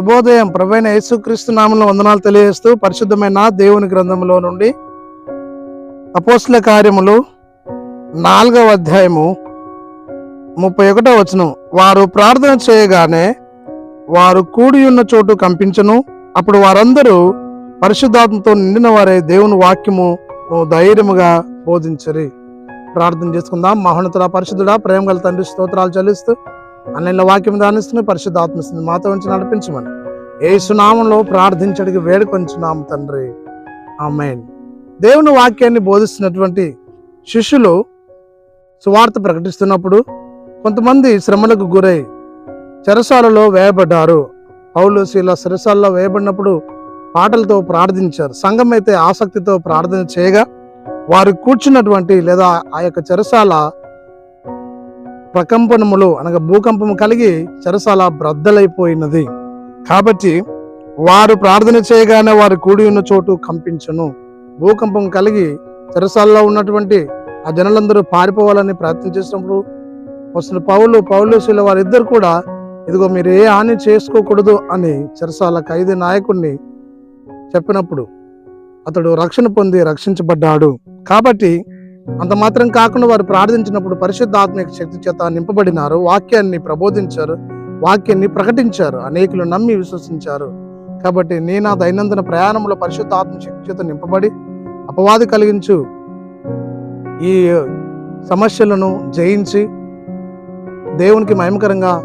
శుభోదయం. ప్రభైన యేసుక్రీస్తు నామంలో వందనాలు తెలియజేస్తూ పరిశుద్ధమైన దేవుని గ్రంథంలో నుండి అపోస్ల కార్యములు నాలుగవ అధ్యాయము ముప్పై ఒకటో వచనం. వారు ప్రార్థన చేయగానే వారు కూడి ఉన్న చోటు కంపించను. అప్పుడు వారందరూ పరిశుద్ధాత్మతో నిండిన వారే దేవుని వాక్యము ధైర్యముగా బోధించరి. ప్రార్థన చేసుకుందాం. మహోన్నతుడ పరిశుద్ధుడా ప్రేమ గల తండ్రి స్తోత్రాలు చెల్లిస్తూ అన్నెల వాక్యం దానిస్తుంది పరిశుద్ధాత్మస్తుంది మాతో ఉంచి నడిపించమని. ఏ సునామంలో ప్రార్థించడికి వేడుకొంచున్నాము తండ్రి. ఆమెన్. దేవుని వాక్యాన్ని బోధిస్తున్నటువంటి శిష్యులు సువార్త ప్రకటిస్తున్నప్పుడు కొంతమంది శ్రమలకు గురై చెరసాలలో వేయబడ్డారు. పౌలు శీల సిరసాలలో వేయబడినప్పుడు పాటలతో ప్రార్థించారు. సంఘం అయితే ఆసక్తితో ప్రార్థన చేయగా వారు కూర్చున్నటువంటి లేదా ఆ యొక్క చెరసాల ప్రకంపనములు అనగా భూకంపము కలిగి చెరసాల బ్రద్దలైపోయినది. కాబట్టి వారు ప్రార్థన చేయగానే వారు కూడి ఉన్న చోటు కంపించను. భూకంపం కలిగి చెరసాలలో ఉన్నటువంటి ఆ జనులందరూ పారిపోవాలని ప్రయత్నం చేసినప్పుడు వస్తున్న పౌలు పౌలు వారిద్దరు కూడా ఇదిగో మీరు ఏ హాని చేసుకోకూడదు అని చెరసాల ఖైదీ నాయకుడిని చెప్పినప్పుడు అతడు రక్షణ పొంది రక్షించబడ్డాడు. కాబట్టి అంత మాత్రం కాకుండా వారు ప్రార్థించినప్పుడు పరిశుద్ధ ఆత్మిక శక్తి చేత నింపబడినారు వాక్యాన్ని ప్రబోధించారు వాక్యాన్ని ప్రకటించారు అనేకులు నమ్మి విశ్వసించారు. కాబట్టి నేను దైనందిన ప్రయాణంలో పరిశుద్ధ ఆత్మ శక్తి చేత నింపబడి అపవాది కలిగించు. ఈ సమస్యలను జయించి దేవునికి మహిమకరంగా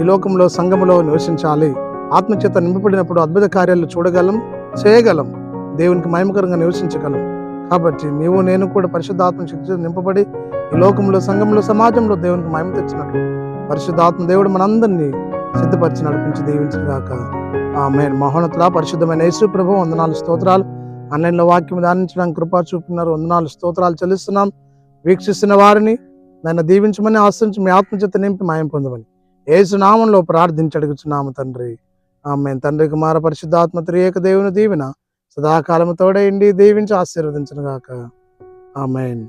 ఈ లోకంలో సంఘములో నివసించాలి. ఆత్మచేత నింపబడినప్పుడు అద్భుత కార్యాలు చూడగలం చేయగలం. దేవునికి మహిమకరంగా నివసించగలం. కాబట్టి నీవు నేను కూడా పరిశుద్ధాత్మ శక్తి నింపబడి ఈ లోకంలో సంఘంలో సమాజంలో దేవునికి మహిమ తెచ్చినట్లు పరిశుద్ధాత్మ దేవుడు మనందరినీ సిద్ధపరిచి నడిపించి దీవించిన గాక ఆమె మహోన్నతుల పరిశుద్ధమైన యేసు ప్రభు వందనాలు స్తోత్రాలు. అన్నెండ్ల వాక్యం ధ్యానించడానికి కృపా చూపుతున్నారు. వందనాలు స్తోత్రాలు చెల్లిస్తున్నాం. వీక్షిస్తున్న వారిని నన్ను దీవించమని ఆశించి మీ ఆత్మచేత నింపి మాయం పొందమని ఏసునామంలో ప్రార్థించి అడుగుచున్నాము తండ్రి. ఆమె తండ్రి కుమార పరిశుద్ధాత్మ త్రియేక దేవుని దీవెన సదాకాలము తోడైండి దీవించి ఆశీర్వదించను గాక ఆమెన్.